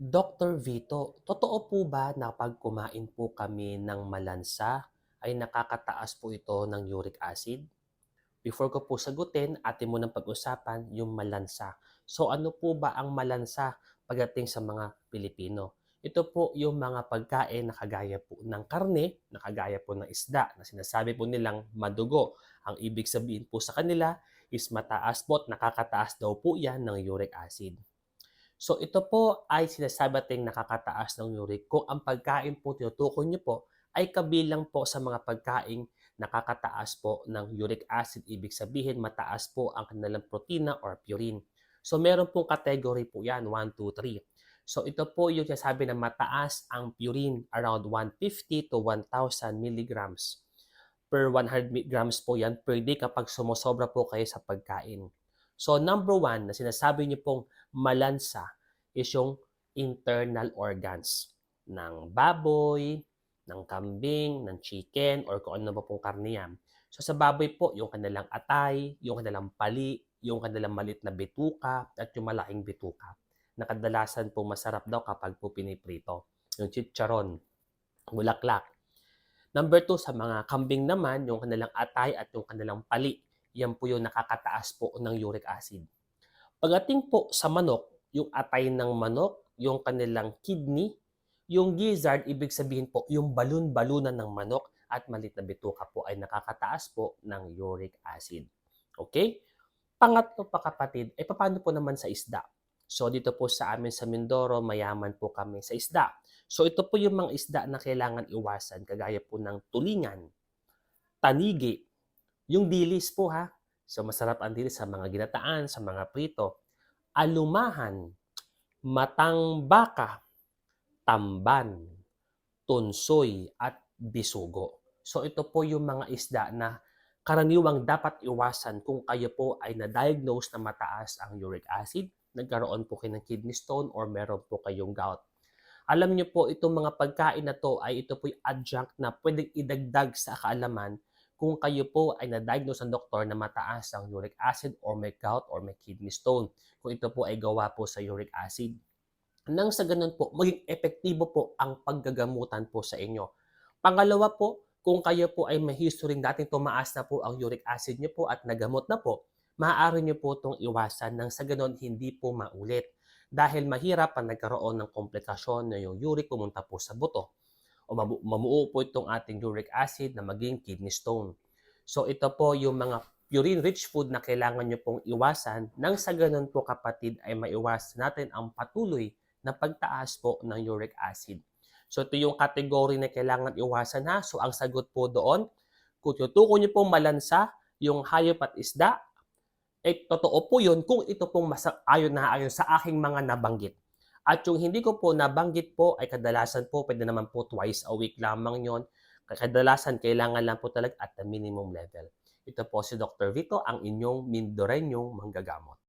Dr. Vito, totoo po ba na 'pag kumain po kami ng malansa ay nakakataas po ito ng uric acid? Before ko po sagutin, atin munang pag-usapan yung malansa. So ano po ba ang malansa pagdating sa mga Pilipino? Ito po yung mga pagkain na kagaya po ng karne, na kagaya po ng isda, na sinasabi po nilang madugo. Ang ibig sabihin po sa kanila is mataas po at nakakataas daw po yan ng uric acid. So ito po ay sinasabi nating nakakataas ng uric kung ang pagkain po tinutukoy niyo po ay kabilang po sa mga pagkaing nakakataas po ng uric acid. Ibig sabihin mataas po ang kanilang protina or purine. So meron pong category po yan, 1, 2, 3. So ito po yung sinasabi na mataas ang purine, around 150 to 1,000 milligrams per 100 mi- grams po yan per day kapag sumusobra po kayo sa pagkain. So number one na sinasabi niyo pong malansa is yung internal organs ng baboy, ng kambing, ng chicken, or kung ano ba pong karne yan. So sa baboy po, yung kanilang atay, yung kanilang pali, yung kanilang malit na bituka, at yung malaking bituka. Na kadalasan po masarap daw kapag po piniprito. Yung chicharon, bulaklak. Number two, sa mga kambing naman, yung kanilang atay at yung kanilang pali. Yan po yung nakakataas po ng uric acid. Pagdating po sa manok, yung atay ng manok, yung kanilang kidney, yung gizzard, ibig sabihin po, yung balon-balunan ng manok at malit na bituka po ay nakakataas po ng uric acid. Okay? Pangatlo pa kapatid, eh paano po naman sa isda? So dito po sa amin sa Mindoro, mayaman po kami sa isda. So ito po yung mga isda na kailangan iwasan, kagaya po ng tulingan, tanigi, yung dilis po ha. So masarap ang dilis sa mga ginataan, sa mga prito. Alumahan, matang baka, tamban, tunsoy, at bisugo. So ito po yung mga isda na karaniwang dapat iwasan kung kayo po ay na-diagnose na mataas ang uric acid, nagkaroon po kayo ng kidney stone or meron po kayong gout. Alam niyo po itong mga pagkain na to ay ito po yung adjunct na pwedeng idagdag sa kaalaman kung kayo po ay na-diagnose ng doktor na mataas ang uric acid or may gout or may kidney stone. Kung ito po ay gawa po sa uric acid. Nang sa ganun po, maging epektibo po ang paggagamutan po sa inyo. Pangalawa po, kung kayo po ay may history dating tumaas na po ang uric acid niyo po at nagamot na po, maaari niyo po itong iwasan nang sa ganun hindi po maulit. Dahil mahirap ang nagkaroon ng komplikasyon na yung uric pumunta po sa buto o mamuo po itong ating uric acid na maging kidney stone. So ito po yung mga purine-rich food na kailangan nyo pong iwasan nang sa ganun po kapatid ay maiwasan natin ang patuloy na pagtaas po ng uric acid. So ito yung category na kailangan iwasan ha. So ang sagot po doon, kung tutuko nyo pong malansa, yung hayop at isda, eh totoo po yun kung ito pong masa- ayon na ayon sa aking mga nabanggit. At yung hindi ko po nabanggit po ay kadalasan po, pwede naman po twice a week lamang yon. Kadalasan kailangan lang po talaga at the minimum level. Ito po si Dr. Vito, ang inyong Mindorenyong manggagamot.